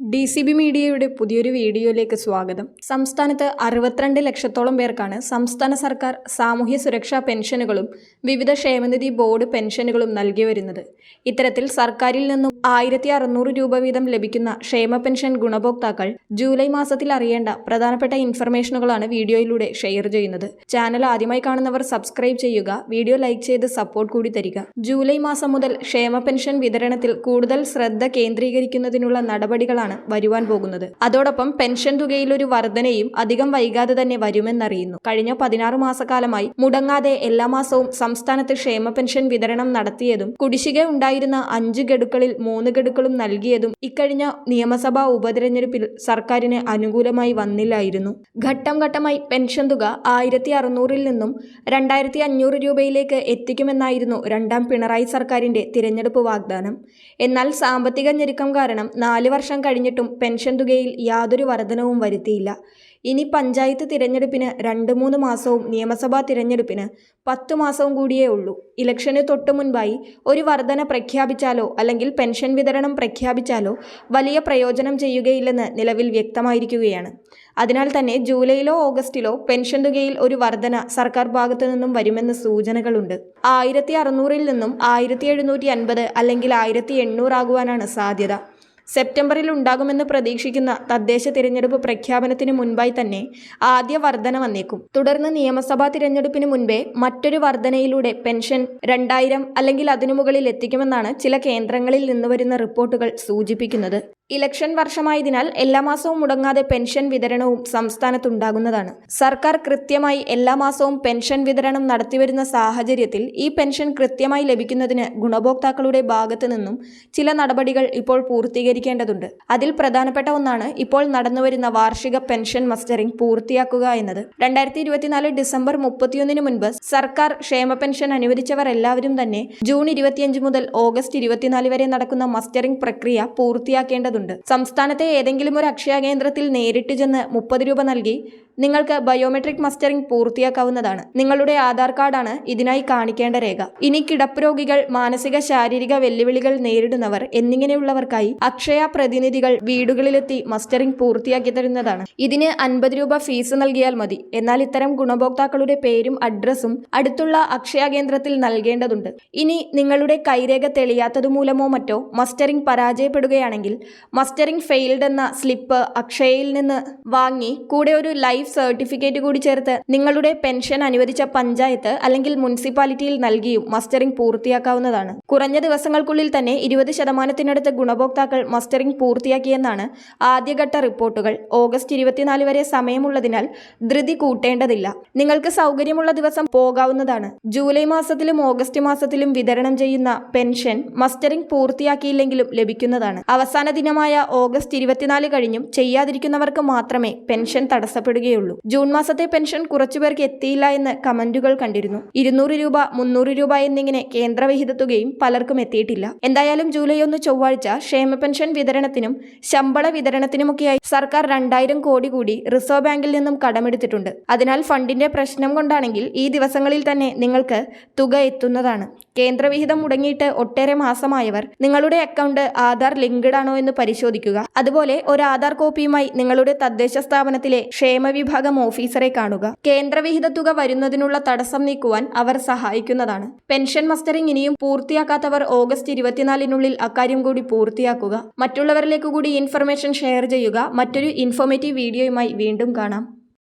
D C B മീഡിയയുടെ പുതിയൊരു വീഡിയോയിലേക്ക് സ്വാഗതം. സംസ്ഥാനത്ത് അറുപത്തിരണ്ട് ലക്ഷത്തോളം പേർക്കാണ് സംസ്ഥാന സർക്കാർ സാമൂഹ്യ സുരക്ഷാ പെൻഷനുകളും വിവിധ ക്ഷേമനിധി ബോർഡ് പെൻഷനുകളും നൽകി വരുന്നത്. ഇത്തരത്തിൽ സർക്കാരിൽ നിന്നും ആയിരത്തി അറുന്നൂറ് രൂപ വീതം ലഭിക്കുന്ന ക്ഷേമ പെൻഷൻ ഗുണഭോക്താക്കൾ ജൂലൈ മാസത്തിൽ അറിയേണ്ട പ്രധാനപ്പെട്ട ഇൻഫർമേഷനുകളാണ് വീഡിയോയിലൂടെ ഷെയർ ചെയ്യുന്നത്. ചാനൽ ആദ്യമായി കാണുന്നവർ സബ്സ്ക്രൈബ് ചെയ്യുക വീഡിയോ ലൈക്ക് ചെയ്ത് സപ്പോർട്ട് കൂടി തരിക. ജൂലൈ മാസം മുതൽ ക്ഷേമ പെൻഷൻ വിതരണത്തിൽ കൂടുതൽ ശ്രദ്ധ കേന്ദ്രീകരിക്കുന്നതിനുള്ള നടപടികളാണ് വരുവാൻ പോകുന്നത്. അതോടൊപ്പം പെൻഷൻ തുകയിൽ ഒരു വർധനയും അധികം വൈകാതെ തന്നെ വരുമെന്നറിയുന്നു. കഴിഞ്ഞ പതിനാറ് മാസക്കാലമായി മുടങ്ങാതെ എല്ലാ മാസവും സംസ്ഥാനത്ത് ക്ഷേമ പെൻഷൻ വിതരണം നടത്തിയതും കുടിശ്ശിക ഉണ്ടായിരുന്ന അഞ്ച് ഗഡുക്കളിൽ മൂന്ന് ഗഡുക്കളും നൽകിയതും ഇക്കഴിഞ്ഞ നിയമസഭാ ഉപതെരഞ്ഞെടുപ്പിൽ സർക്കാരിന് അനുകൂലമായി വന്നില്ലായിരുന്നു. ഘട്ടം ഘട്ടമായി പെൻഷൻ തുക ആയിരത്തി അറുന്നൂറിൽ നിന്നും രണ്ടായിരത്തി അഞ്ഞൂറ് രൂപയിലേക്ക് എത്തിക്കുമെന്നായിരുന്നു രണ്ടാം പിണറായി സർക്കാരിന്റെ തിരഞ്ഞെടുപ്പ് വാഗ്ദാനം. എന്നാൽ സാമ്പത്തിക ഞെരുക്കം കാരണം നാല് വർഷം കഴിഞ്ഞിട്ടും പെൻഷൻ തുകയിൽ യാതൊരു വർധനവും വരുത്തിയില്ല. ഇനി പഞ്ചായത്ത് തിരഞ്ഞെടുപ്പിന് രണ്ട് മൂന്ന് മാസവും നിയമസഭാ തിരഞ്ഞെടുപ്പിന് പത്തു മാസവും കൂടിയേ ഉള്ളൂ. ഇലക്ഷന് തൊട്ടു മുൻപായി ഒരു വർധന പ്രഖ്യാപിച്ചാലോ അല്ലെങ്കിൽ പെൻഷൻ വിതരണം പ്രഖ്യാപിച്ചാലോ വലിയ പ്രയോജനം ചെയ്യുകയില്ലെന്ന് നിലവിൽ വ്യക്തമായിരിക്കുകയാണ്. അതിനാൽ തന്നെ ജൂലൈയിലോ ഓഗസ്റ്റിലോ പെൻഷൻ തുകയിൽ ഒരു വർധന സർക്കാർ ഭാഗത്തു നിന്നും വരുമെന്ന് സൂചനകളുണ്ട്. ആയിരത്തി അറുന്നൂറിൽ നിന്നും ആയിരത്തി എഴുന്നൂറ്റി അൻപത് അല്ലെങ്കിൽ ആയിരത്തി എണ്ണൂറാകുവാനാണ് സാധ്യത. സെപ്റ്റംബറിൽ ഉണ്ടാകുമെന്ന് പ്രതീക്ഷിക്കുന്ന തദ്ദേശ തിരഞ്ഞെടുപ്പ് പ്രഖ്യാപനത്തിന് മുൻപായി തന്നെ ആദ്യ വർധന വന്നേക്കും. തുടർന്ന് നിയമസഭാ തിരഞ്ഞെടുപ്പിന് മുൻപേ മറ്റൊരു വർധനയിലൂടെ പെൻഷൻ രണ്ടായിരം അല്ലെങ്കിൽ അതിനു മുകളിൽ എത്തിക്കുമെന്നാണ് ചില കേന്ദ്രങ്ങളിൽ നിന്ന് വരുന്ന റിപ്പോർട്ടുകൾ സൂചിപ്പിക്കുന്നത്. ഇലക്ഷൻ വർഷമായതിനാൽ എല്ലാ മാസവും മുടങ്ങാതെ പെൻഷൻ വിതരണവും സംസ്ഥാനത്തുണ്ടാകുന്നതാണ്. സർക്കാർ കൃത്യമായി എല്ലാ മാസവും പെൻഷൻ വിതരണം നടത്തിവരുന്ന സാഹചര്യത്തിൽ ഈ പെൻഷൻ കൃത്യമായി ലഭിക്കുന്നതിന് ഗുണഭോക്താക്കളുടെ ഭാഗത്തു നിന്നും ചില നടപടികൾ ഇപ്പോൾ പൂർത്തീകരിക്കേണ്ടതുണ്ട്. അതിൽ പ്രധാനപ്പെട്ട ഒന്നാണ് ഇപ്പോൾ നടന്നുവരുന്ന വാർഷിക പെൻഷൻ മസ്റ്ററിംഗ് പൂർത്തിയാക്കുക എന്നത്. രണ്ടായിരത്തി ഇരുപത്തിനാല് ഡിസംബർ മുപ്പത്തിയൊന്നിന് മുൻപ് സർക്കാർ ക്ഷേമ പെൻഷൻ അനുവദിച്ചവർ എല്ലാവരും തന്നെ ജൂൺ ഇരുപത്തിയഞ്ച് മുതൽ ഓഗസ്റ്റ് ഇരുപത്തിനാല് വരെ നടക്കുന്ന മസ്റ്ററിംഗ് പ്രക്രിയ പൂർത്തിയാക്കേണ്ടതുണ്ട്. സംസ്ഥാനത്തെ ഏതെങ്കിലും ഒരു അക്ഷയ കേന്ദ്രത്തിൽ നേരിട്ട് ചെന്ന് മുപ്പത് രൂപ നൽകി നിങ്ങൾക്ക് ബയോമെട്രിക് മസ്റ്ററിംഗ് പൂർത്തിയാക്കാവുന്നതാണ്. നിങ്ങളുടെ ആധാർ കാർഡാണ് ഇതിനായി കാണിക്കേണ്ട രേഖ. ഇനി കിടപ്പ് രോഗികൾ മാനസിക ശാരീരിക വെല്ലുവിളികൾ നേരിടുന്നവർ എന്നിങ്ങനെയുള്ളവർക്കായി അക്ഷയ പ്രതിനിധികൾ വീടുകളിലെത്തി മസ്റ്ററിംഗ് പൂർത്തിയാക്കി തരുന്നതാണ്. ഇതിന് അൻപത് രൂപ ഫീസ് നൽകിയാൽ മതി. എന്നാൽ ഇത്തരം ഗുണഭോക്താക്കളുടെ പേരും അഡ്രസ്സും അടുത്തുള്ള അക്ഷയ കേന്ദ്രത്തിൽ നൽകേണ്ടതുണ്ട്. ഇനി നിങ്ങളുടെ കൈരേഖ തെളിയാത്തതുമൂലമോ മറ്റോ മസ്റ്ററിംഗ് പരാജയപ്പെടുകയാണെങ്കിൽ മസ്റ്ററിംഗ് ഫെയിൽഡ് എന്ന സ്ലിപ്പ് അക്ഷയയിൽ നിന്ന് വാങ്ങി കൂടെ ഒരു ലൈഫ് സർട്ടിഫിക്കറ്റ് കൂടി ചേർത്ത് നിങ്ങളുടെ പെൻഷൻ അനുവദിച്ച പഞ്ചായത്ത് അല്ലെങ്കിൽ മുനിസിപ്പാലിറ്റിയിൽ നൽകിയും മസ്റ്ററിംഗ് പൂർത്തിയാക്കാവുന്നതാണ്. കുറഞ്ഞ ദിവസങ്ങൾക്കുള്ളിൽ തന്നെ ഇരുപത് ശതമാനത്തിനടുത്ത് ഗുണഭോക്താക്കൾ മസ്റ്ററിംഗ് പൂർത്തിയാക്കിയെന്നാണ് ആദ്യഘട്ട റിപ്പോർട്ടുകൾ. ഓഗസ്റ്റ് ഇരുപത്തിനാല് വരെ സമയമുള്ളതിനാൽ ധൃതി കൂട്ടേണ്ടതില്ല. നിങ്ങൾക്ക് സൗകര്യമുള്ള ദിവസം പോകാവുന്നതാണ്. ജൂലൈ മാസത്തിലും ഓഗസ്റ്റ് മാസത്തിലും വിതരണം ചെയ്യുന്ന പെൻഷൻ മസ്റ്ററിംഗ് പൂർത്തിയാക്കിയില്ലെങ്കിലും ലഭിക്കുന്നതാണ്. അവസാന ദിനമായ ഓഗസ്റ്റ് ഇരുപത്തിനാല് കഴിഞ്ഞും ചെയ്യാതിരിക്കുന്നവർക്ക് മാത്രമേ പെൻഷൻ തടസ്സപ്പെടുകയുള്ളൂ. ജൂൺ മാസത്തെ പെൻഷൻ കുറച്ചുപേർക്ക് എത്തിയില്ല എന്ന് കമന്റുകൾ കണ്ടിരുന്നു. ഇരുന്നൂറ് രൂപ മുന്നൂറ് രൂപ എന്നിങ്ങനെ കേന്ദ്രവിഹിത തുകയും പലർക്കും എത്തിയിട്ടില്ല. എന്തായാലും ജൂലൈ ഒന്ന് ചൊവ്വാഴ്ച ക്ഷേമ പെൻഷൻ വിതരണത്തിനും ശമ്പള വിതരണത്തിനുമൊക്കെയായി സർക്കാർ രണ്ടായിരം കോടി കൂടി റിസർവ് ബാങ്കിൽ നിന്നും കടമെടുത്തിട്ടുണ്ട്. അതിനാൽ ഫണ്ടിന്റെ പ്രശ്നം കൊണ്ടാണെങ്കിൽ ഈ ദിവസങ്ങളിൽ തന്നെ നിങ്ങൾക്ക് തുക എത്തുന്നതാണ്. കേന്ദ്രവിഹിതം മുടങ്ങിയിട്ട് ഒട്ടേറെ മാസമായവർ നിങ്ങളുടെ അക്കൗണ്ട് ആധാർ ലിങ്ക്ഡ് ആണോ എന്ന് പരിശോധിക്കുക. അതുപോലെ ഒരു ആധാർ കോപ്പിയുമായി നിങ്ങളുടെ തദ്ദേശ സ്ഥാപനത്തിലെ ക്ഷേമ വിഭാഗം ഓഫീസറെ കാണുക. കേന്ദ്രവിഹിത തുക വരുന്നതിനുള്ള തടസ്സം നീക്കുവാൻ അവർ സഹായിക്കുന്നതാണ്. പെൻഷൻ മസ്റ്ററിംഗ് ഇനിയും പൂർത്തിയാക്കാത്തവർ ഓഗസ്റ്റ് ഇരുപത്തിനാലിനുള്ളിൽ അക്കാര്യം കൂടി പൂർത്തിയാക്കുക. മറ്റുള്ളവരിലേക്ക് കൂടി ഇൻഫർമേഷൻ ഷെയർ ചെയ്യുക. മറ്റൊരു ഇൻഫോർമേറ്റീവ് വീഡിയോയുമായി വീണ്ടും കാണാം.